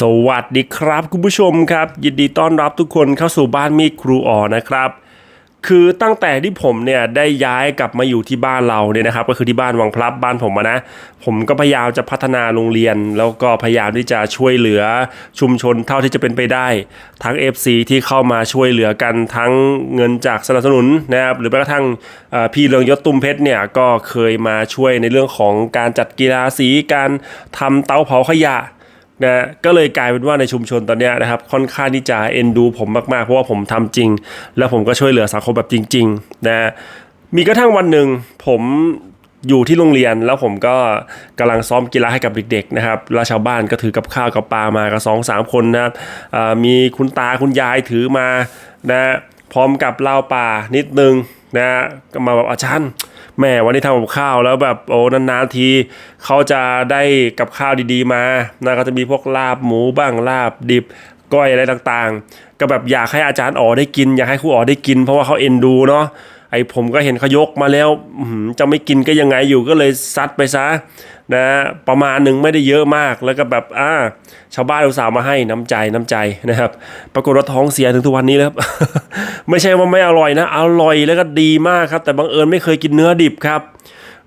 สวัสดีครับคุณผู้ชมครับ ยินดีต้อนรับทุกคนเข้าสู่บ้านมีดครูอ๋อนะครับ คือตั้งแต่ที่ผมเนี่ยได้ย้ายกลับมาอยู่ที่บ้านเราเนี่ยนะครับ ก็คือที่บ้านวังพลับบ้านผมนะ ผมก็พยายามจะพัฒนาโรงเรียน แล้วก็พยายามที่จะช่วยเหลือชุมชนเท่าที่จะเป็นไปได้ ทั้ง FC ที่เข้ามาช่วยเหลือกันทั้งเงินจากสนับสนุนนะครับหรือแม้กระทั่งพี่เรืองยศตุ้มเพชรเนี่ยก็เคยมาช่วยในเรื่องของการจัดกีฬาสีการทำเตาเผาขยะ นะก็เลยกลายเป็นว่าในชุมชนตอนนี้นะครับค่อนข้างที่จะเอ็นดูผมมากๆ เพราะว่าผมทำจริง แล้วผมก็ช่วยเหลือสังคมแบบจริงๆนะมีกระทั่งวันหนึ่งผมอยู่ที่โรงเรียนแล้วผมก็กำลังซ้อมกีฬาให้กับเด็กๆนะครับแล้วชาวบ้านก็ถือกับข้าวกับปลามากับสองสามคนนะครับมีคุณตาคุณยายถือมานะพร้อมกับเหล้าป่านิดนึงนะก็มาแบบอาจารย์ แม่วันนี้ทำกับข้าวแล้วแบบโอ้นานๆทีเขาจะได้กับข้าวดีๆมานะก็จะมีพวกลาบหมูบ้างลาบดิบก้อยอะไรต่างๆ ก็แบบอยากให้อาจารย์อ๋อได้กิน อยากให้ครูอ๋อได้กิน เพราะว่าเขาเอ็นดูเนาะ ไอผมก็เห็นเขายกมาแล้วจะไม่กินก็ยังไงอยู่ก็เลยซัดไปซะนะประมาณหนึ่งไม่ได้เยอะมากแล้วก็แบบอ่าชาวบ้านอุตส่าห์มาให้น้ำใจน้ำใจนะครับ ปรากฏว่าท้องเสียถึงทุกวันนี้แล้วไม่ใช่ว่าไม่อร่อยนะอร่อยแล้วก็ดีมากครับ แต่บังเอิญไม่เคยกินเนื้อดิบครับ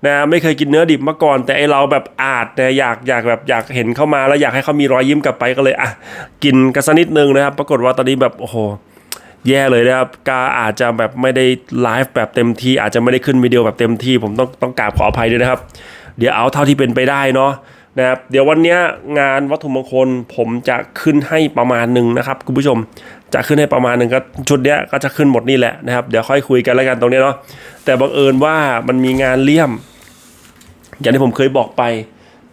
นะไม่เคยกินเนื้อดิบมาก่อน แต่ไอเราแบบอาจนะอยากอยากแบบอยากเห็นเข้ามาแล้วอยากให้เขามีรอยยิ้มกลับไปก็เลยอะกินกันสักนิดนึงนะครับ ปรากฏว่าตอนนี้แบบโอ้โห แย่เลยนะครับกาอาจจะแบบไม่ได้ไลฟ์แบบเต็มที่ อาจจะไม่ได้ขึ้นวิดีโอแบบเต็มที่ ผมต้องต้องกราบขออภัยด้วยนะครับ เดี๋ยวเอาเท่าที่เป็นไปได้เนาะนะครับเดี๋ยววันนี้งานวัตถุมงคลผมจะขึ้นให้ประมาณหนึ่งนะครับคุณผู้ชมจะขึ้นให้ประมาณหนึ่งก็ชุดเนี้ยก็จะขึ้นหมดนี่แหละนะครับเดี๋ยวค่อยคุยกันแล้วกันตรงนี้เนาะแต่บังเอิญว่ามันมีงานเลี่ยม อย่างที่ผมเคยบอกไป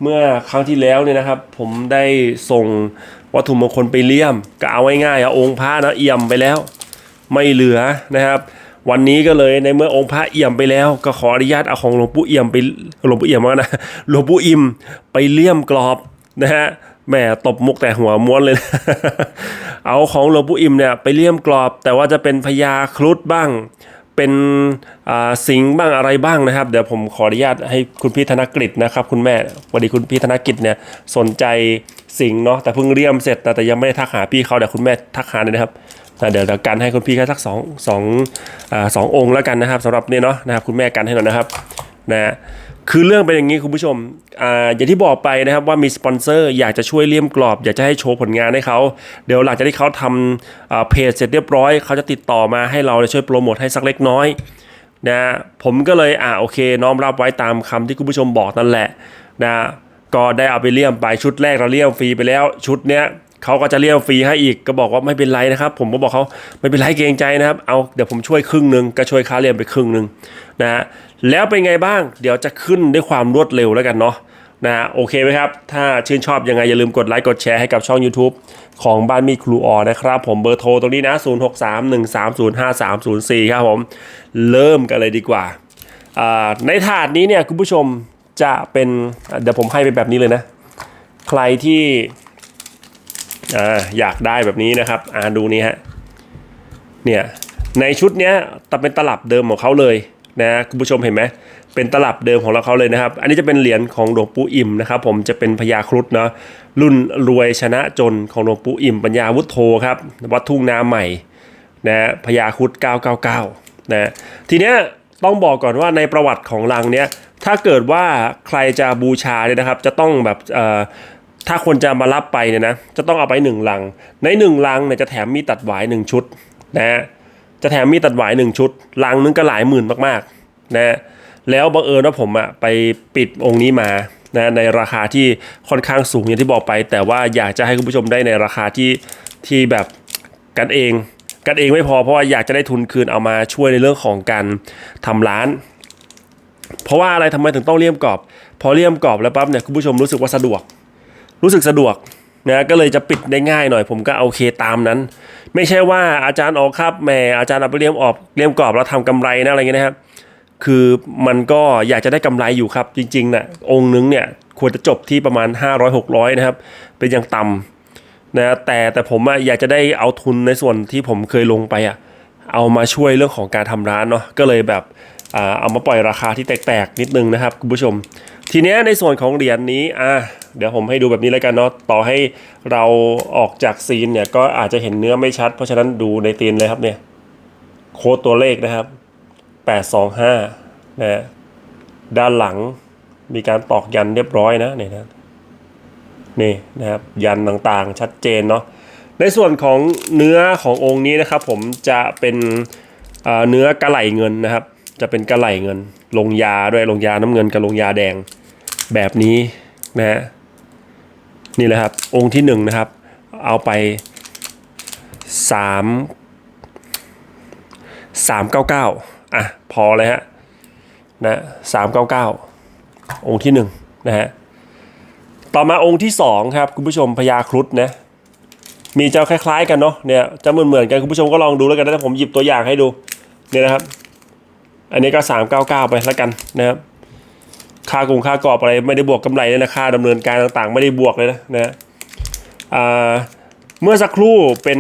เมื่อครั้งที่แล้วเนี่ยนะครับ ผมได้ส่งวัตถุมงคลไปเลี่ยมก็เอาง่ายๆอะองค์พระนะเอี่ยมไปแล้ว ไม่เหลือนะครับ วันนี้ก็เลยในเมื่อองค์พระเอี่ยมไปแล้ว ก็ขออนุญาตเอาของหลวงปู่เอี่ยมไปหลวงปู่เอี่ยมว่านะหลวงปู่อิมไปเลี่ยมกรอบนะฮะแหม่ตบมุกแต่หัวม้วนเลยนะเอาของหลวงปู่อิมเนี่ยไปเลี่ยมกรอบ แต่ว่าจะเป็นพญาครุฑบ้าง เป็นสิงห์บ้างอะไรบ้างนะครับ เดี๋ยวผมขออนุญาตให้คุณพี่ธนกฤษนะครับ คุณแม่วันนี้คุณพี่ธนกฤษเนี่ยสนใจสิงห์เนาะแต่เพิ่งเรียมเสร็จแต่แต่ยังไม่ได้ทักหาพี่เขาเดี๋ยวคุณแม่ทักหาเลยนะครับแต่เดี๋ยวกันให้คุณพี่แค่สักสองสองอสององค์แล้วกันนะครับสำหรับเนี่ยเนาะนะครับคุณแม่กันให้หน่อยนะครับนะ คือเรื่องเป็นอย่างนี้คุณผู้ชมอ่าอย่างที่บอกไปนะครับว่ามีสปอนเซอร์อยากจะช่วยเลี่ยมกรอบ อยากจะให้โชว์ผลงานให้เขาเดี๋ยวหลังจากที่เขาทำเพจเสร็จเรียบร้อย เขาจะติดต่อมาให้เราช่วยโปรโมทให้สักเล็กน้อยนะผมก็เลยอ่าโอเค น้อมรับไว้ตามคำที่คุณผู้ชมบอกนั่นแหละนะก็ได้เอาไปเลี่ยมไปชุดแรกเราเลี่ยมฟรีไปแล้ว ชุดเนี้ย เขาก็จะเลี่ยมฟรีให้อีกก็บอกว่าไม่เป็นไรนะครับ ผมก็บอกเขาไม่เป็นไรเกรงใจนะครับ เอาเดี๋ยวผมช่วยครึ่งหนึ่งก็ช่วยค่าเลี่ยมไปครึ่งหนึ่งนะฮะแล้วเป็นไงบ้าง เดี๋ยวจะขึ้นด้วยความรวดเร็วแล้วกันเนาะนะโอเคไหมครับ ถ้าชื่นชอบยังไงอย่าลืมกดไลค์กดแชร์ให้กับช่อง YouTube ของบ้านมีครูออนะครับ ผมเบอร์โทรตรงนี้นะ 0631305304 ครับผม เริ่มกันเลยดีกว่า ในถาดนี้เนี่ยคุณผู้ชมจะเป็น เดี๋ยวผมให้ไปแบบนี้เลยนะ ใครที่ อ่าอยากได้แบบนี้นะครับอ่าดูนี่ฮะเนี่ยในชุดเนี้ยแต่เป็นตลับเดิมของเขาเลยนะคุณผู้ชมเห็นไหมเป็นตลับเดิมของเราเขาเลยนะครับ อันนี้จะเป็นเหรียญของหลวงปู่อิ่มนะครับ ผมจะเป็นพญาครุฑเนาะรุ่นรวยชนะจนของหลวงปู่อิ่มปัญญาวุฒโธครับวัดทุ่งนาใหม่นะพญาครุฑ999นะทีเนี้ยต้องบอกก่อนว่าในประวัติของลังเนี้ยถ้าเกิดว่าใครจะบูชาเนี่ยนะครับ จะต้องแบบเอ่อ ถ้าคนจะมารับไปเนี่ยนะจะต้องเอาไปหนึ่งลัง ในหนึ่งลังเนี่ยจะแถมมีดตัดหวายหนึ่งชุดนะฮะจะแถมมีดตัดหวายหนึ่งชุดลังนึงก็หลายหมื่นมากๆนะฮะแล้วบังเอิญว่าผมอะไปปิดองค์นี้มานะในราคาที่ค่อนข้างสูงอย่างที่บอกไป แต่ว่าอยากจะให้คุณผู้ชมได้ในราคาที่ที่แบบกันเอง กันเองไม่พอเพราะว่าอยากจะได้ทุนคืนเอามาช่วยในเรื่องของการทำร้าน เพราะว่าอะไรทำไมถึงต้องเลี่ยมกรอบ พอเลี่ยมกรอบแล้วปั๊บเนี่ยคุณผู้ชมรู้สึกว่าสะดวก รู้สึกสะดวกนะก็เลยจะปิดได้ง่ายหน่อย ผมก็โอเคตามนั้น ไม่ใช่ว่าอาจารย์ออกครับแหมอาจารย์เอาไปเลี่ยมออกเลี่ยมกรอบแล้วทำกำไรนะอะไรเงี้ยนะครับคือมันก็อยากจะได้กำไรอยู่ครับ จริงๆนะ่ะองค์นึงเนี่ยควรจะจบที่ประมาณ 500-600 นะครับ เป็นอย่างต่ำนะแต่แต่ผมอะอยากจะได้เอาทุนในส่วนที่ผมเคยลงไปอะเอามาช่วยเรื่องของการทำร้านเนาะก็เลยแบบอ่าเอามาปล่อยราคาที่แตกๆนิดนึงนะครับคุณผู้ชม ทีเนี้ยในส่วนของเหรียญนี้อะเดี๋ยวผมให้ดูแบบนี้แล้วกันเนาะต่อให้เราออกจากซีนเนี่ยก็อาจจะเห็นเนื้อไม่ชัด เพราะฉะนั้นดูในซีนเลยครับเนี่ยโค้ดตัวเลขนะครับ 825นะฮะด้านหลังมีการตอกยันเรียบร้อยนะเนี่ยนะนี่นะครับยันต่างๆชัดเจนเนาะในส่วนของเนื้อขององค์นี้นะครับ ผมจะเป็นเนื้อกระไหลเงินนะครับ จะเป็นกระไหลเงิน ลงยาด้วยลงยาน้ำเงินกับลงยาแดงแบบนี้นะฮะนี่แหละครับ องค์ที่หนึ่งนะครับ เอาไปสามสามเก้าเก้าอะพอเลยฮะนะสามเก้าเก้าองค์ที่หนึ่งนะฮะต่อมาองค์ที่สองครับ คุณผู้ชมพญาครุฑนะมีเจ้าคล้ายๆกันเนาะเนี่ยจะเหมือนเหมือนๆกันคุณผู้ชมก็ลองดูแล้วกันนะผมหยิบตัวอย่างให้ดูเนี่ยนะครับ อันนี้ก็สามเก้าเก้าไปแล้วกันนะครับค่ากรุงค่ากรอบอะไรไม่ได้บวกกำไรเลยนะค่าดำเนินการต่างๆ ไม่ได้บวกเลยนะนะเมื่อสักครู่เป็น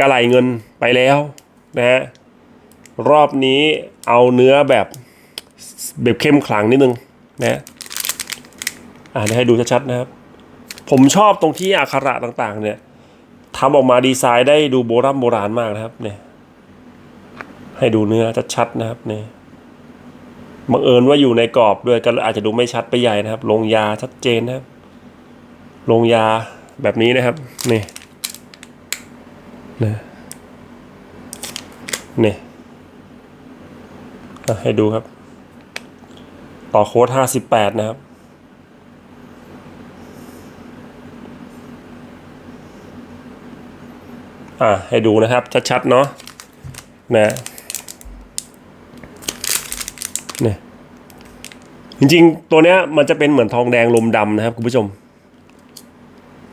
กระไหลเงินไปแล้วนะฮะรอบนี้เอาเนื้อแบบแบบเข้มขลังนิดนึงนะฮะอ่าเดี๋ยวให้ดูชัดๆนะครับ ผมชอบตรงที่อักขระต่างๆ เนี่ยทำออกมาดีไซน์ได้ดูโบราณโบราณมากนะครับเนี่ยให้ดูเนื้อชัดๆนะครับเนี่ย บังเอิญว่าอยู่ในกรอบด้วยก็อาจจะดูไม่ชัดไปใหญ่นะครับ ลงยาชัดเจนนะครับ ลงยาแบบนี้นะครับ นี่นี่นี่ให้ดูครับ ต่อโค้ดห้าสิบแปดนะครับอะให้ดูนะครับ ชัดๆเนาะนะ เนี่ยจริงๆ ตัวเนี้ยมันจะเป็นเหมือนทองแดงลมดำนะครับคุณผู้ชม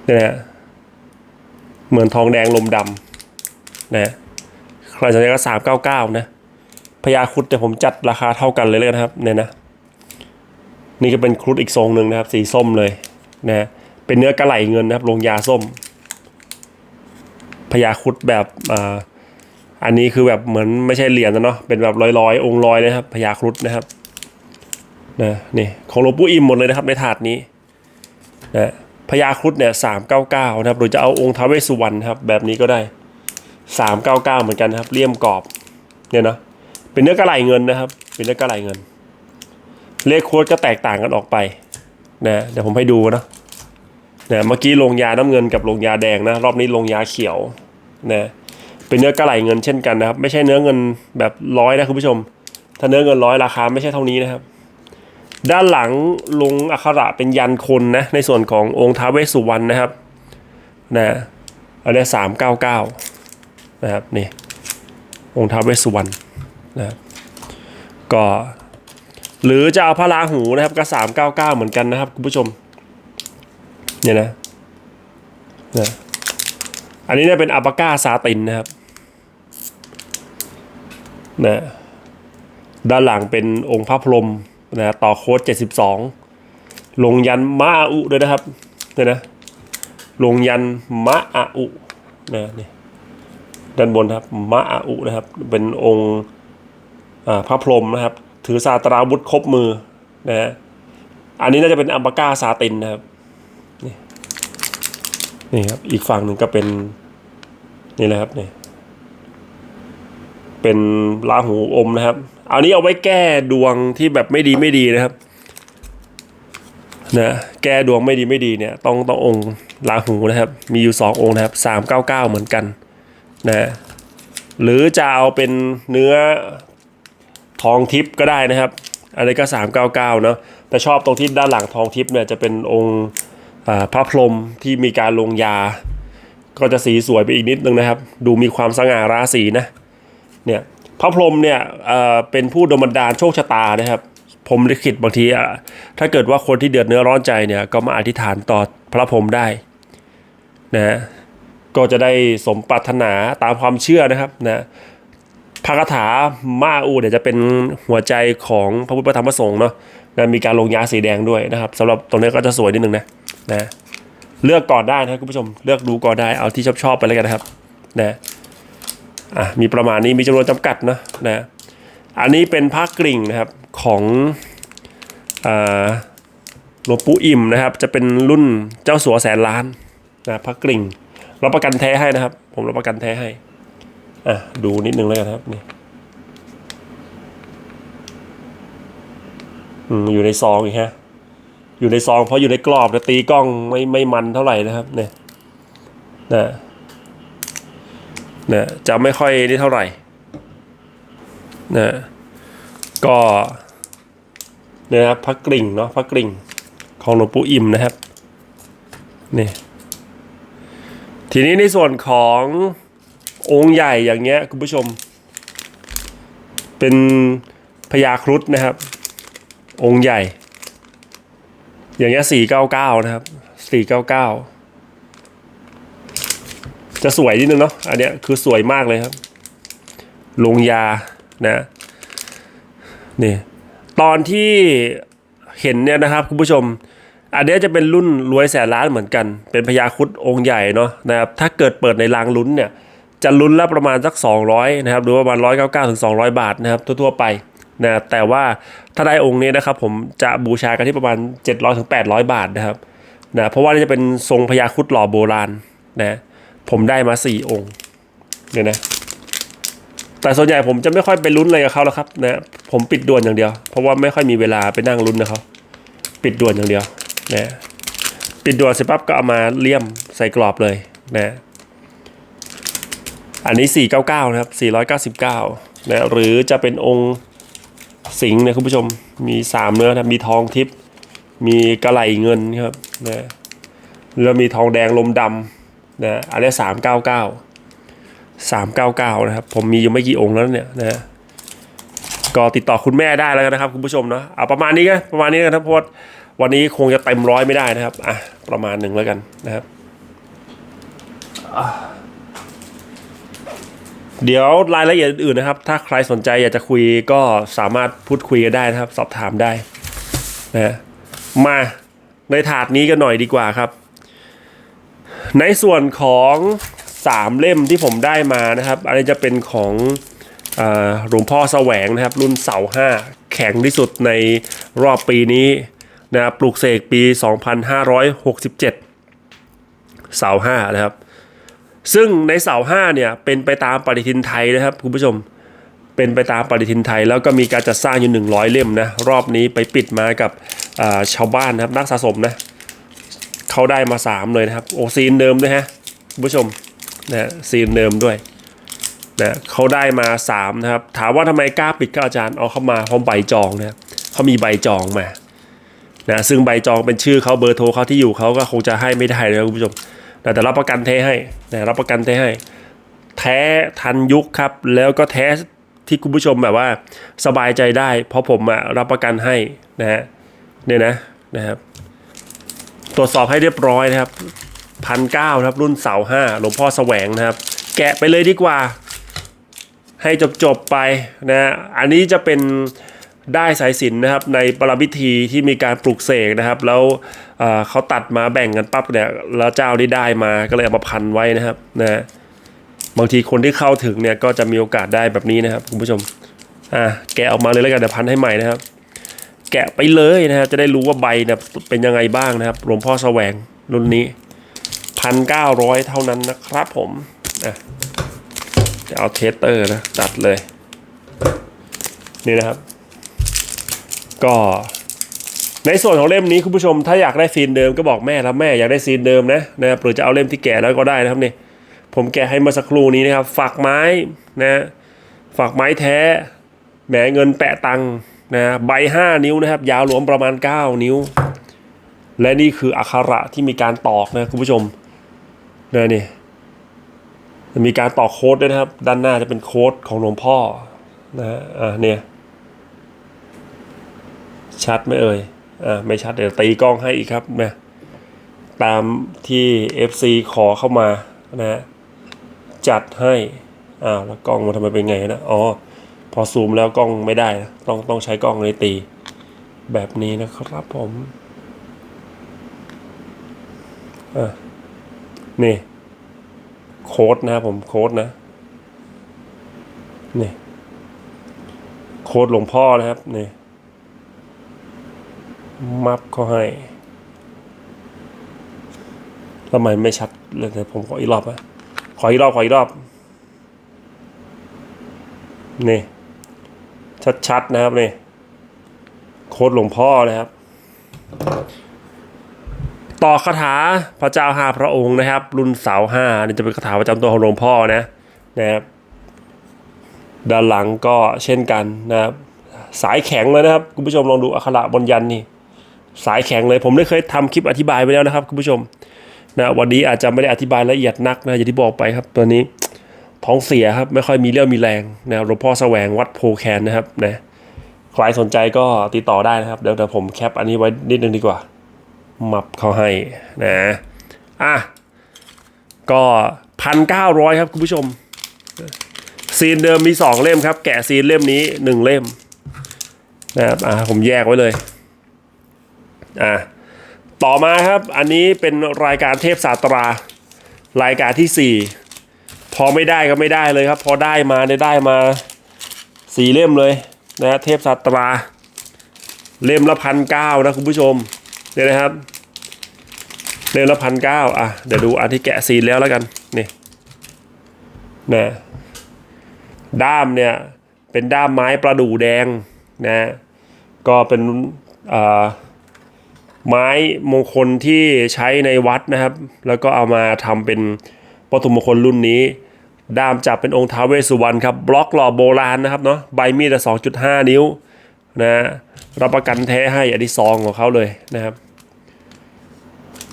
เนี่ยนะฮะเหมือนทองแดงลมดำนะฮะใครสนใจก็สามเก้าเก้านะพญาครุดแต่ผมจัดราคาเท่ากันเลยเลยนะครับเนี่ยนะนี่ก็เป็นครุดอีกทรงหนึ่งนะครับ สีส้มเลยนะฮะเป็นเนื้อกระไหลเงินนะครับลงยาส้มพญาครุดแบบอ่า อันนี้คือแบบเหมือนไม่ใช่เหรียญนะเนาะเป็นแบบลอยๆองค์ลอยเลยครับพญาครุฑนะครับนะนี่ของหลวงปู่อิ่มหมดเลยนะครับในถาดนี้นะพญาครุฑเนี่ยสามเก้าเก้านะครับหรือจะเอาองค์ท้าวเวสสุวรรณครับแบบนี้ก็ได้สามเก้าเก้าเหมือนกันนะครับเลี่ยมกรอบเนี่ยนะเป็นเนื้อกระไหลเงินนะครับ เป็นเนื้อกระไหลเงิน เลขโค้ดก็แตกต่างกันออกไปนะเดี๋ยวผมให้ดูนะนะเมื่อกี้ลงยาน้ำเงินกับลงยาแดงนะรอบนี้ลงยาเขียวนะ เป็นเนื้อกระไหลเงินเช่นกันนะครับ ไม่ใช่เนื้อเงินแบบร้อยนะคุณผู้ชม ถ้าเนื้อเงินร้อยราคาไม่ใช่เท่านี้นะครับ ด้านหลังลงอักขระเป็นยันคนนะในส่วนขององค์ท้าเวสสุวรรณนะครับนะอันนี้สามเก้าเก้านะครับนี่องค์ท้าเวสสุวรรณนะครับก็หรือจะเอาพระราหูนะครับก็สามเก้าเก้าเหมือนกันนะครับคุณผู้ชมเนี่ยนะนะอันนี้เนี่ยเป็นอัปปาก้าซาตินนะครับ นะด้านหลังเป็นองค์พระพรหมนะต่อโค้ด 72 ลงยันมะอุด้วยนะครับเนี่ยนะลงยันมะอุนะนี่ด้านบนครับมะอุนะครับ เป็นองค์พระพรหมนะครับ ถือซาตราวุธครบมือนะฮะอันนี้น่าจะเป็นอัปปากาซาตินนะครับนี่ครับอีกฝั่งหนึ่งก็เป็นนี่แหละครับนี่ เป็นลาหูอมนะครับ เอานี้เอาไว้แก้ดวงที่แบบไม่ดีไม่ดีนะครับนะแก้ดวงไม่ดีไม่ดีเนี่ยต้องต้ององค์ลาหูนะครับ มีอยู่สององค์นะครับสามเก้าเก้าเหมือนกันนะหรือจะเอาเป็นเนื้อทองทิพย์ก็ได้นะครับอันนี้ก็สามเก้าเก้าเนาะแต่ชอบตรงที่ด้านหลังทองทิพย์เนี่ยจะเป็นองค์อ่าพระพรหมที่มีการลงยา ก็จะสีสวยไปอีกนิดนึงนะครับ ดูมีความสง่าราศีนะ เนี่ยพระพรหมเนี่ยเป็นผู้ดลบันดาลโชคชะตานะครับผมลิขิตบางทีถ้าเกิดว่าคนที่เดือดเนื้อร้อนใจเนี่ยก็มาอธิษฐานต่อพระพรหมได้นะก็จะได้สมปรารถนาตามความเชื่อนะครับนะพระคาถามาอูเนี่ยจะเป็นหัวใจของพระพุทธธรรมประสงค์เนาะนะมีการลงยาสีแดงด้วยนะครับสำหรับตรงนี้ก็จะสวยนิดนึงนะนะเลือกก่อนได้นะคุณผู้ชมเลือกดูก่อนได้เอาที่ชอบชอบๆไปแล้วกันนะครับนะ อะมีประมาณนี้มีจำนวนจำกัดนะนะอันนี้เป็นผ้ากริ่งนะครับของหลวงปู่อิ่มนะครับ จะเป็นรุ่นเจ้าสัวแสนล้านนะพระกริ่งรับประกันแท้ให้นะครับ ผมรับประกันแท้ให้อะดูนิดนึงเลยครับนี่อืมอยู่ในซองอีกฮะ อยู่ในซองเพราะอยู่ในกรอบนะตีกล้องไม่ไม่มันเท่าไหร่นะครับ เนี่ยนะ นะจะไม่ค่อยนี่เท่าไหร่นะก็เนี่ยนะครับพระกริ่งเนาะพระกริ่งของหลวงปู่อิ่มนะครับนี่ทีนี้ในส่วนขององค์ใหญ่อย่างเงี้ยคุณผู้ชม เป็นพญาครุฑนะครับ องค์ใหญ่ อย่างเงี้ยสี่เก้าเก้านะครับสี่เก้าเก้า จะสวยนิดนึงเนาะอันเนี้ยคือสวยมากเลยครับ ลงยานะนี่ตอนที่เห็นเนี่ยนะครับคุณผู้ชม อันเนี้ยจะเป็นรุ่นรวยแสนล้านเหมือนกัน เป็นพญาคุดองค์ใหญ่เนาะนะครับถ้าเกิดเปิดในรางลุ้นเนี่ยจะลุ้นละประมาณสัก 200นะครับหรือว่าประมาณ199ถึง200 บาทนะครับทั่วๆไปนะแต่ว่าถ้าได้องค์นี้นะครับผมจะบูชากันที่ประมาณ 700ถึง800 บาทนะครับนะเพราะว่านี่จะเป็นทรงพญาคุดหล่อโบราณนะ ผมได้มา4องค์เนี่ยนะ แต่ส่วนใหญ่ผมจะไม่ค่อยไปลุ้นอะไรกับเขาแล้วครับนะผมปิดด่วนอย่างเดียว เพราะว่าไม่ค่อยมีเวลาไปนั่งลุ้นนะเขาปิดด่วนอย่างเดียวนะปิดด่วนเสร็จปั๊บก็เอามาเลี่ยมใส่กรอบเลยนะอันนี้ 499 นะครับ 499 นะ หรือจะเป็นองค์สิงห์นี่ยคุณผู้ชม มี 3 เนื้อนะครับมีทองทิพย์ มีกระไหลเงินครับ นะ แล้วมีทองแดงลมดำ นะอันนี้399 399นะครับผมมีอยู่ไม่กี่องค์แล้วเนี่ยนะฮะก็ติดต่อคุณแม่ได้แล้วกันนะครับคุณผู้ชมเนาะเอาประมาณนี้กันประมาณนี้นะครับเพราะวันนี้คงจะเต็มร้อยไม่ได้นะครับอะประมาณหนึ่งแล้วกันนะครับเดี๋ยวรายละเอียดอื่นนะครับ ถ้าใครสนใจอยากจะคุยก็สามารถพูดคุยกันได้นะครับ สอบถามได้นะฮะมาในถาดนี้กันหน่อยดีกว่าครับ ในส่วนของสามเล่มที่ผมได้มานะครับอันนี้จะเป็นของหลวงพ่อแสวงนะครับ รุ่นเสาห้าแข็งที่สุดในรอบปีนี้นะครับปลูกเสกปี 2567 เสาห้านะครับ ซึ่งในเสาห้าเนี่ยเป็นไปตามปฏิทินไทยนะครับคุณผู้ชมเป็นไปตามปฏิทินไทย แล้วก็มีการจัดสร้างอยู่ 100 เล่มนะ รอบนี้ไปปิดมากับาชาวบ้านนะครับนักสะสมนะ เขาได้มา 3 เลยนะครับโอ้ซีนเดิมด้วยฮะคุณผู้ชมนะซีนเดิมด้วยนะเขาได้มา3นะครับถามว่าทำไมกล้าปิดก็อาจารย์เอาเข้ามาพร้อมใบจองนะเขามีใบจองมานะซึ่งใบจองเป็นชื่อเขาเบอร์โทรเขาที่อยู่เขาก็คงจะให้ไม่ได้นะครับคุณผู้ชมแต่รับประกันเทให้นะรับประกันเทให้ แท้ทันยุคครับ แล้วก็แท้ที่คุณผู้ชมแบบว่าสบายใจได้ เพราะผมอะรับประกันให้นะฮะเนี่ยนะนะครับ ตรวจสอบให้เรียบร้อยนะครับพันเก้าครับรุ่นเสาห้าหลวงพ่อแสวงนะครับ แกะไปเลยดีกว่า ให้จบจบไปนะอันนี้จะเป็นได้สายสินนะครับในปรพิธีที่มีการปลูกเสกนะครับ แล้วเเขาตัดมาแบ่งกันปั๊บเนี่ยแล้วเจ้าที่ได้มาก็เลยเอามาพันไว้นะครับนะบางทีคนที่เข้าถึงเนี่ยก็จะมีโอกาสได้แบบนี้นะครับคุณผู้ชมอะแกะออกมาเลยแล้วกันเดี๋ยวพันให้ใหม่นะครับ แกะไปเลยนะครับจะได้รู้ว่าใบเนี่ยเป็นยังไงบ้างนะครับหลวงพ่อแสวงรุ่นนี้พันเก้าร้อยเท่านั้นนะครับผมอะจะเอาเทสเตอร์นะจัดเลย นี่นะครับ ก็ ในส่วนของเล่มนี้คุณผู้ชมถ้าอยากได้ซีนเดิมก็บอกแม่แล้วแม่อยากได้ซีนเดิมนะนะครับหรือจะเอาเล่มที่แก่แล้วก็ได้นะครับนี่ผมแกะให้มื่อสักครู่นี้นะครับฝักไม้นะฝักไม้แท้แหมเงินแปะตังค์ นะใบ 5 นิ้วนะครับ ยาวรวมประมาณ 9 นิ้ว และนี่คืออักขระที่มีการตอกนะคุณผู้ชมนะนี่มีการตอกโค้ดด้วยนะครับ ด้านหน้าจะเป็นโค้ดของหลวงพ่อนะฮะอ่าเนี่ยชัดไหมเอ่ยอ่าไม่ชัดเดี๋ยวตีกล้องให้อีกครับนะตามที่ FC ขอเข้ามานะฮะจัดให้อ้าวแล้วกล้องมันทำไมเป็นไงนะอ๋อ พอซูมแล้วกล้องไม่ได้นะต้องต้องใช้กล้องในตี แบบนี้นะครับผมอะนี่โค้ดนะครับผมโค้ดนะนี่โค้ดหลวงพ่อนะครับนี่มับเขาให้ทำไมไม่ชัดเลยเดี๋ยวผมขออีกรอบอะขออีกรอบ ขออีกรอบ นี่ ชัดๆนะครับนี่โคดหลวงพ่อนะครับ ต่อคาถาพระเจ้าห้าพระองค์นะครับ รุ่นเสาห้านี่จะเป็นคาถาประจำตัวของหลวงพ่อนะนะครับ ด้านหลังก็เช่นกันนะครับ สายแข็งเลยนะครับคุณผู้ชมลองดูอักขระบนยันนี่สายแข็งเลยผมได้เคยทำคลิปอธิบายไปแล้วนะครับคุณผู้ชมนะวันนี้อาจจะไม่ได้อธิบายละเอียดนักนะอย่างที่บอกไปครับตัวนี้ ท้องเสียครับ ไม่ค่อยมีเรี่ยวมีแรงนะหลวงพ่อแสวงวัดโพแคนนะครับนะใครสนใจก็ติดต่อได้นะครับ เดี๋ยวเดี๋ยวผมแคปอันนี้ไว้นิดนึงดีกว่า มับเขาให้นะอะก็พันเก้าร้อยครับคุณผู้ชม ซีนเดิมมีสองเล่มครับ แกะซีนเล่มนี้หนึ่งเล่มนะครับอ่าผมแยกไว้เลยอะต่อมาครับอันนี้เป็นรายการเทพศาสตรา รายการที่4 พอไม่ได้ก็ไม่ได้เลยครับ พอได้มาเนี่ยได้มาสี่เล่มเลยนะฮะเทพศาสตรา เล่มละพันเก้านะคุณผู้ชมเนี่ยนะครับ เล่มละพันเก้าอะเดี๋ยวดูอันที่แกะซีนแล้วแล้วกันนี่นะด้ามเนี่ยเป็นด้ามไม้ประดู่แดงนะก็เป็นอ่าไม้มงคลที่ใช้ในวัดนะครับ แล้วก็เอามาทำเป็นวัตถุมงคลรุ่นนี้ ด้ามจับเป็นองค์ท้าเวสุวรรณครับบล็อกหล่อโบราณนะครับเนาะใบมีดละ2.5นิ้วนะรับประกันแท้ให้อันที่ซองของเขาเลยนะครับ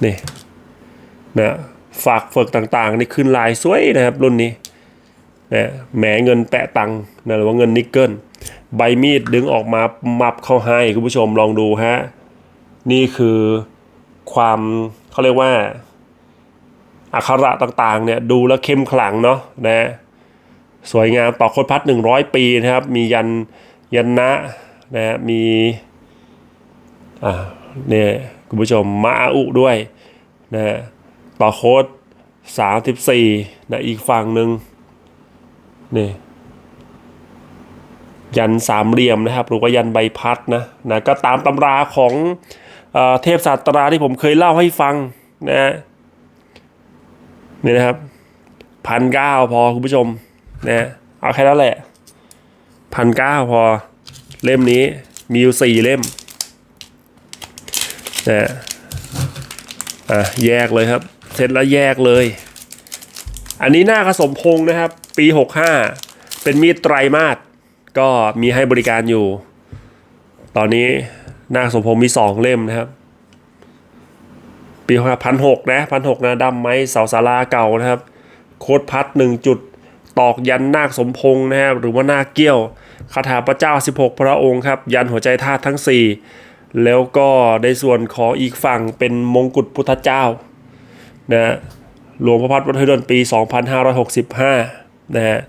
นี่นะฝากเฟิกต่างๆนี่ขึ้นลายสวยนะครับรุ่นนี้นะแหมเงินแปะตังนะหรือว่าเงินนิกเกิลใบมีดดึงออกมามับเข้าให้คุณผู้ชมลองดูฮะนี่คือความเขาเรียกว่า อักขระต่างๆเนี่ยดูแล้วเข้มขลังเนาะนะสวยงามต่อโคตรพัดหนึ่งร้อยปีนะครับ มียันยันนะนะมีอ่าเนี่ยคุณผู้ชมมาอุด้วยนะต่อโคตสามสิบสี่นะอีกฝั่งหนึ่งนี่ยันสามเหลี่ยมนะครับ หรือว่ายันใบพัดนะนะก็ตามตำราของเออเทพศาสตราที่ผมเคยเล่าให้ฟังนะ นี่นะครับพันเก้าพอคุณผู้ชมนะเอาแค่นั้นแหละพันเก้าพอเล่มนี้มีอยู่สี่เล่มนะอะแยกเลยครับ เสร็จแล้วแยกเลย อันนี้หน้าผสมพงนะครับ ปี65เป็นมีดไตรมาสก็มีให้บริการอยู่ ตอนนี้หน้าคสมพงมีสองเล่มนะครับ ปีพันหกนะพันหกนะดำไหมเสาสาราเก่านะครับ โคดพัดหนึ่งจุดตอกยันนาคสมพงษ์นะครับหรือว่านาคเกี้ยวคาถาพระเจ้า 16 พระองค์ครับ ยันหัวใจธาตุทั้ง 4 แล้วก็ในส่วนของอีกฝั่งเป็นมงกุฎพุทธเจ้านะหลวงพระพัฒน์วัดเทดนปี 2565 นะฮะ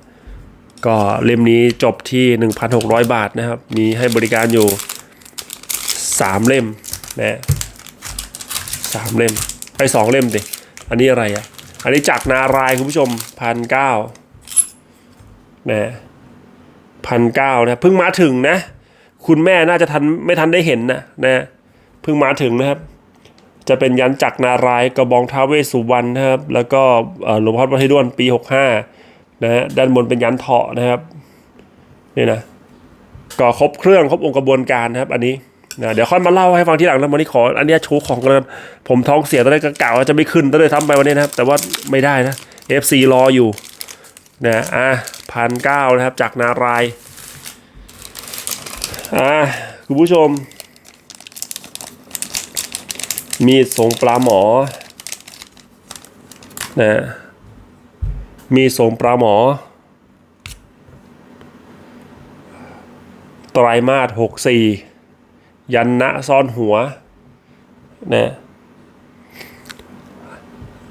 ก็เล่มนี้จบที่ 1,600 บาทนะครับ มีให้บริการอยู่ 3 เล่มนะ สามเล่มไปสองเล่มดิอันนี้อะไรอะ อันนี้จากนารายคุณผู้ชมพันเก้านะพันเก้านะเพิ่งมาถึงนะ คุณแม่น่าจะทันไม่ทันได้เห็นนะนะเพิ่งมาถึงนะครับ จะเป็นยันจักรนารายกระบองท้าเวสุวรรณนะครับ แล้วก็หลวงพ่อพระธิดวนปี65นะฮะด้านบนเป็นยันเถาะนะครับนี่นะก็ครบเครื่องครบองค์กระบวนการนะครับ อันนี้ นะเดี๋ยวค่อยมาเล่าให้ฟังทีหลังแล้ววันนี้ขออันนี้โชว์ของกันผมท้องเสียตอนแรกก็กล่าวว่าจะไม่ขึ้นตอนเลยทำไปวันนี้นะครับ แต่ว่าไม่ได้นะ FC รออยู่นะอะพันเก้านะครับจากนารายอะคุณผู้ชม มีดทรงปลาหมอนะมีดทรงปลาหมอไตรมาสหกสี่ ยันนะซ่อนหัวนะ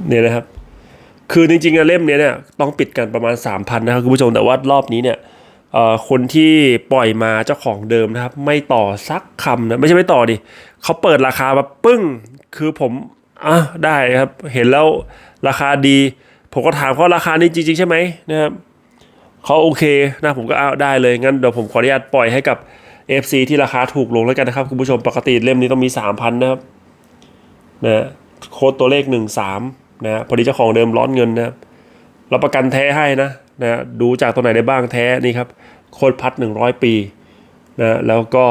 เนี่ยนะครับ คือจริงๆเล่มนี้เนี่ยต้องปิดกันประมาณ 3,000 นะครับคุณผู้ชมแต่ว่ารอบนี้เนี่ยคนที่ปล่อยมาเจ้าของเดิมนะครับ ไม่ต่อสักคำนะไม่ใช่ไม่ต่อดิเขาเปิดราคาแบบปึ้ง คือผมอะได้ครับ เห็นแล้วราคาดี ผมก็ถามเขาราคานี้จริง ๆ ใช่ไหมนะครับเขาโอเคนะผมก็เอาได้เลยงั้นเดี๋ยวผมขออนุญาตปล่อยให้กับ FC ที่ราคาถูกลงแล้วกันนะครับ คุณผู้ชมปกติเล่มนี้ต้องมี 3,000 นะครับนะโค้ดตัวเลข 13 นะพอดีเจ้าของเดิมร้อนเงินนะครับรับประกันแท้ให้นะนะดูจากตัวไหนได้บ้างแท้นี่ครับ โคตรพัด 100 ปีนะแล้วก็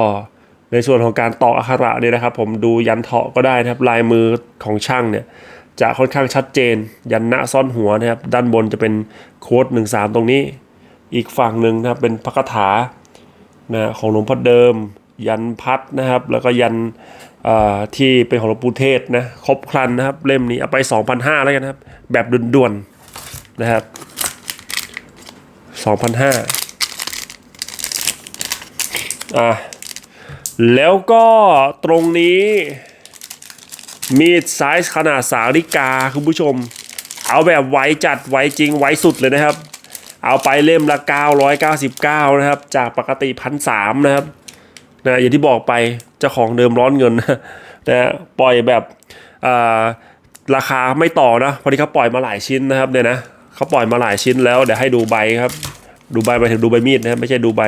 ในส่วนของการต่ออักขระเนี่ยนะครับ ผมดูยันเถาะก็ได้นะครับ ลายมือของช่างเนี่ยจะค่อนข้างชัดเจน ยันหน้าซ่อนหัวนะครับ ด้านบนจะเป็นโค้ดหนึ่งสามตรงนี้ อีกฝั่งหนึ่งนะครับเป็นพระคาถา นะของหลวงพ่อเดิม ยันพัดนะครับ แล้วก็ยันที่เป็นของหลวงปู่เทศนะครบครันนะครับ เล่มนี้เอาไป 2,500 แล้วกันครับ แบบด่วนๆนะครับ 2,500อะแล้วก็ตรงนี้มีดไซส์ขนาดสาริกาคุณผู้ชม เอาแบบไวจัดไวจริงไวสุดเลยนะครับ เอาไปเล่มละ 999 นะครับ จากปกติพันสามนะครับนะอย่างที่บอกไปเจ้าของเดิมร้อนเงินนะปล่อยแบบราคาไม่ต่อนะพอดีเขาปล่อยมาหลายชิ้นนะครับเนี่ยนะเขาปล่อยมาหลายชิ้นแล้วเดี๋ยวให้ดูใบครับดูใบหมายถึงดูใบมีดนะครับไม่ใช่ดูใบ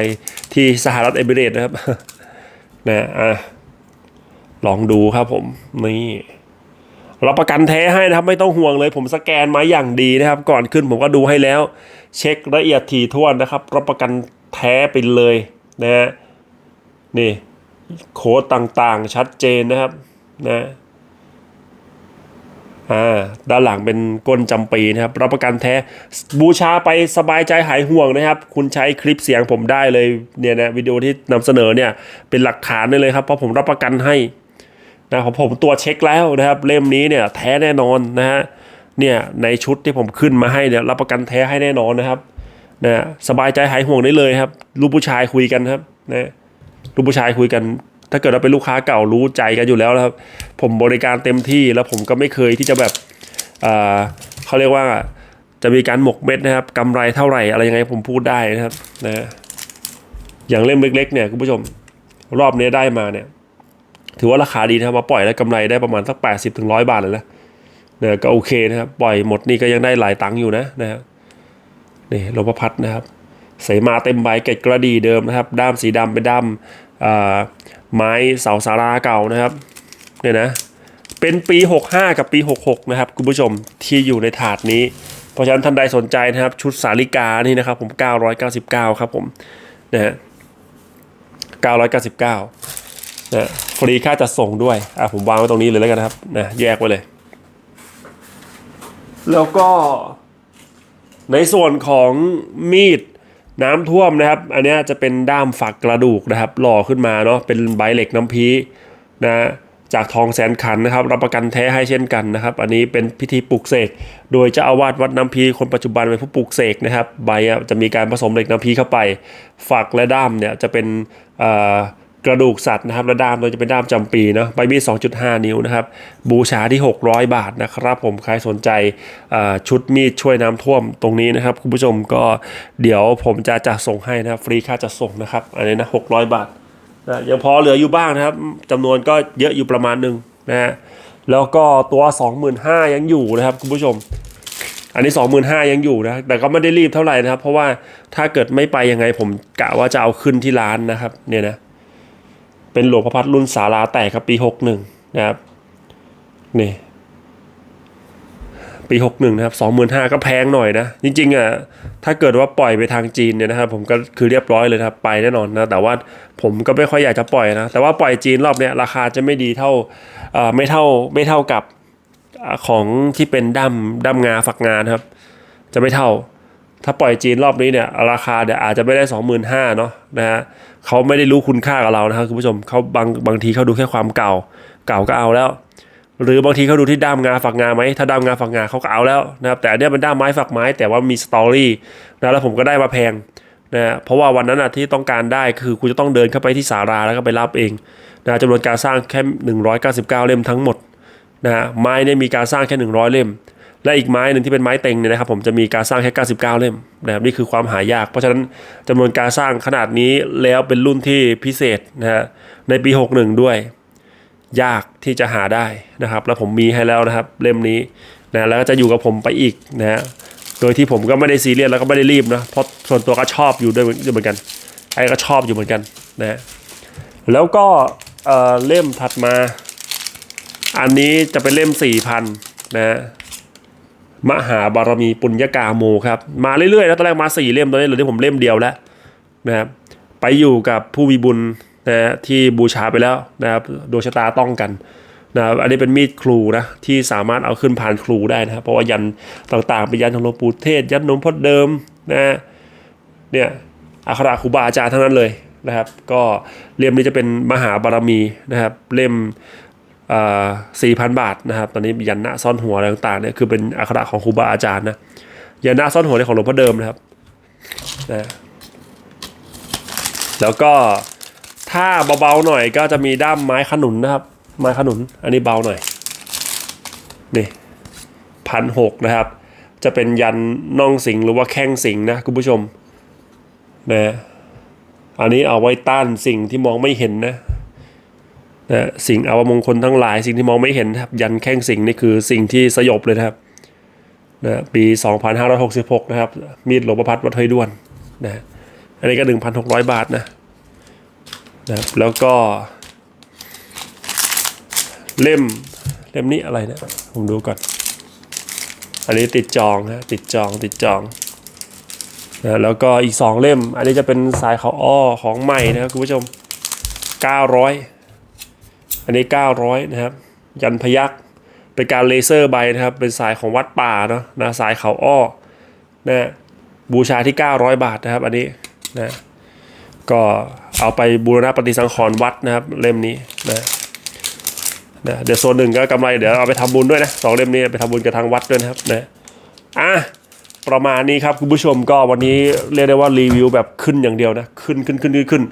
ที่สหรัฐเอมิเรตนะครับนะอะลองดูครับผมนี่ รับประกันแท้ให้นะครับไม่ต้องห่วงเลย ผมสแกนมาอย่างดีนะครับ ก่อนขึ้นผมก็ดูให้แล้ว เช็คละเอียดถี่ถ้วนนะครับ รับประกันแท้ไปเลยนะฮะนี่โค้ดต่างๆชัดเจนนะครับนะอ่าด้านหลังเป็นก้นจำปีนะครับ รับประกันแท้บูชาไปสบายใจหายห่วงนะครับ คุณใช้คลิปเสียงผมได้เลยเนี่ยนะวิดีโอที่นำเสนอเนี่ยเป็นหลักฐานได้เลยครับเพราะผมรับประกันให้ นะของผมตัวจเช็คแล้วนะครับ เล่มนี้เนี่ยแท้แน่นอนนะฮะเนี่ยในชุดที่ผมขึ้นมาให้เนี่ยรับประกันแท้ให้แน่นอนนะครับนะสบายใจหายห่วงได้เลยครับลูกผู้ชายคุยกันครับนะลูกผู้ชายคุยกัน ถ้าเกิดเราเป็นลูกค้าเก่ารู้ใจกันอยู่แล้วนะครับ ผมบริการเต็มที่แล้วผมก็ไม่เคยที่จะแบบอ่าเขาเรียกว่าจะมีการหมกเม็ดนะครับกำไรเท่าไหร่อะไรยังไงผมพูดได้นะครับนะอย่างเล่มเล็กๆเนี่ยคุณผู้ชมรอบนี้ได้มาเนี่ย ถือว่าราคาดีนะครับมาปล่อยแล้วกำไรได้ประมาณสัก 80ถึงร้อยบาทเลยนะเนี่ยก็โอเคนะครับปล่อยหมดนี่ก็ยังได้หลายตังค์อยู่นะนะครับนี่ลวงพ่อพัดนะครับเสมาเต็มใบเกล็ดกระดีเดิมนะครับ ด้ามสีดำเป็นด้ามอ่าไม้เสาสาราเก่านะครับเนี่ยนะเป็นปี 65 กับปี 66 นะครับคุณผู้ชมที่อยู่ในถาดนี้ เพราะฉะนั้นท่านใดสนใจนะครับ ชุดสาลิกานี่นะครับผม 999 ครับผมนะฮะ999 นะฟรีค่าจัดส่งด้วยอะผมวางไว้ตรงนี้เลยแล้วกันนะครับนะแยกไว้เลย แล้วก็ในส่วนของมีดน้ำท่วมนะครับ อันนี้จะเป็นด้ามฝักกระดูกนะครับ หล่อขึ้นมาเนาะเป็นใบเหล็กน้ำพีนะจากทองแสนขันนะครับรับประกันแท้ให้เช่นกันนะครับ อันนี้เป็นพิธีปลุกเสกโดยเจ้าอาวาสวัดน้ำพีคนปัจจุบันเป็นผู้ปลุกเสกนะครับ ใบอะจะมีการผสมเหล็กน้ำพีเข้าไป ฝักและด้ามเนี่ยจะเป็นอ่อ กระดูกสัตว์นะครับและด้ามโดยจะเป็นด้ามจำปีเนาะใบมีด2.5 นิ้วนะครับ บูชาที่ 600 บาทนะครับ ผมใครสนใจชุดมีดช่วยน้ำท่วมตรงนี้นะครับ คุณผู้ชมก็เดี๋ยวผมจะจัดส่งให้นะครับฟรีค่าจัดส่งนะครับอันนี้นะ600 บาทนะยังพอเหลืออยู่บ้างนะครับจำนวนก็เยอะอยู่ประมาณหนึ่งนะฮะแล้วก็ตัว 25,000ยังอยู่นะครับคุณผู้ชม อันนี้ 25,000ยังอยู่นะแต่ก็ไม่ได้รีบเท่าไหร่นะครับ เพราะว่าถ้าเกิดไม่ไปยังไงผมกะว่าจะเอาขึ้นที่ร้านนะครับเนี่ยนะ เป็นหลวงพระพัดรุ่นสาราแตกครับปี61นะครับนี่ปี61นะครับ25,000ก็แพงหน่อยนะ จริงๆอะถ้าเกิดว่าปล่อยไปทางจีนเนี่ยนะครับ ผมก็คือเรียบร้อยเลยครับไปแน่นอนนะ แต่ว่าผมก็ไม่ค่อยอยากจะปล่อยนะ แต่ว่าปล่อยจีนรอบเนี้ยราคาจะไม่ดีเท่าไม่เท่าไม่เท่ากับของที่เป็นด้ามด้ามงาฝักงานครับ จะไม่เท่า ถ้าปล่อยจีนรอบนี้เนี่ยราคาเดี๋ยวอาจจะไม่ได้ 25,000เนาะนะฮะเขาไม่ได้รู้คุณค่ากับเรานะครับคุณผู้ชมเขาบางบางทีเขาดูแค่ความเก่า เก่าก็เอาแล้ว หรือบางทีเขาดูที่ด้ามงาฝักงาไหมถ้าด้ามงาฝักงาเขาก็เอาแล้วนะครับแต่อันเนี้ยเป็นด้ามไม้ฝักไม้ แต่ว่ามีสตอรี่นะแล้วผมก็ได้มาแพงนะฮะเพราะว่าวันนั้นอะที่ต้องการได้คือคุณจะต้องเดินเข้าไปที่สาราแล้วก็ไปรับเองนะจำนวนการสร้างแค่ 199 เล่มทั้งหมดนะฮะไม้เนี่ยมีการสร้างแค่ 100 เล่ม และอีกไม้หนึ่งที่เป็นไม้เต็งเนี่ยนะครับผมจะมีการสร้างแค่ 99 เล่มนะครับนี่คือความหายาก เพราะฉะนั้นจำนวนการสร้างขนาดนี้แล้วเป็นรุ่นที่พิเศษนะฮะในปี 61 ด้วย ยากที่จะหาได้นะครับ แล้วผมมีให้แล้วนะครับเล่มนี้นะแล้วก็จะอยู่กับผมไปอีกนะฮะโดยที่ผมก็ไม่ได้ซีเรียสแล้วก็ไม่ได้รีบนะเพราะส่วนตัวก็ชอบอยู่ด้วยเหมือนกันไอ้ก็ชอบอยู่เหมือนกันนะฮะแล้วก็เออเล่มถัดมา อันนี้จะเป็นเล่ม4,000นะฮะ มหาบารมีปุญญากาโมครับ มาเรื่อยๆแล้วตอนแรกมาสี่เล่มตอนนี้เหลือที่ผมเล่มเดียวแล้วนะครับไปอยู่กับผู้มีบุญนะที่บูชาไปแล้วนะครับดวงชะตาต้องกันนะครับอันนี้เป็นมีดครูนะที่สามารถเอาขึ้นผ่านครูได้นะครับเพราะว่ายันต่างๆเป็นยันของหลวงปู่เทศ ยันหลวงพ่อเดิมนะฮะเนี่ยอัคราครูบาอาจารย์ทั้งนั้นเลยนะครับ ก็เล่มนี้จะเป็นมหาบารมีนะครับ เล่ม สี่พันบาทนะครับ ตอนนี้ยันหน้าซ่อนหัวอะไรต่างๆเนี่ยคือเป็นอักขระของครูบาอาจารย์นะยันหน้าซ่อนหัวในของหลวงพ่อเดิมนะครับนะแล้วก็ถ้าเบาๆหน่อยก็จะมีด้ามไม้ขนุนนะครับ ไม้ขนุน อันนี้เบาหน่อยนี่พันหกนะครับ จะเป็นยันน่องสิงหรือว่าแข้งสิงนะคุณผู้ชมนะอันนี้เอาไว้ต้านสิ่งที่มองไม่เห็นนะ นะสิ่งอวมงคลทั้งหลายสิ่งที่มองไม่เห็นครับ ยันแข้งสิ่งนี่คือสิ่งที่สยบเลยนะครับนะปี 2566 นะครับ มีดหลวงประพัดวัดเทยด้วนนะอันนี้ก็ 1,600 บาทนะนะครับแล้วก็ เล่มเล่มนี้อะไรนะผมดูก่อน อันนี้ติดจองนะติดจองติดจองนะแล้วก็อีก 2 เล่ม อันนี้จะเป็นสายเขาอ้อของใหม่นะครับคุณผู้ชม 900 อันนี้ 900 นะครับ ยันพยักเป็นการเลเซอร์ใบนะครับ เป็นสายของวัดป่าเนาะนะสายเขาอ้อนะบูชาที่ 900 บาทนะครับ อันนี้นะก็เอาไปบูรณะปฏิสังขรณ์วัดนะครับ เล่มนี้นะนะเดี๋ยวโซนหนึ่งก็กำไรเดี๋ยวเอาไปทำบุญด้วยนะสองเล่มนี้ไปทำบุญกับทางวัดด้วยนะครับนะอะประมาณนี้ครับคุณผู้ชมก็วันนี้เรียกได้ว่ารีวิวแบบขึ้นอย่างเดียวนะ ขึ้นขึ้นขึ้นขึ้นขึ้น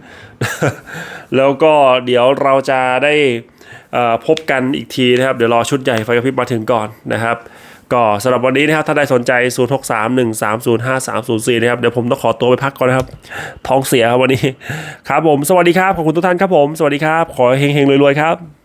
แล้วก็เดี๋ยวเราจะได้พบกันอีกทีนะครับ เดี๋ยวรอชุดใหญ่ไฟกระพริบมาถึงก่อนนะครับ ก็สำหรับวันนี้นะครับ ถ้าได้สนใจ 0 6 3 1 3 0 5 3 0 4 นะครับ เดี๋ยวผมต้องขอตัวไปพักก่อนนะครับ ท้องเสียครับวันนี้ ครับผม สวัสดีครับ ขอบคุณทุกท่านครับผม สวัสดีครับ ขอเฮงๆรวยๆครับ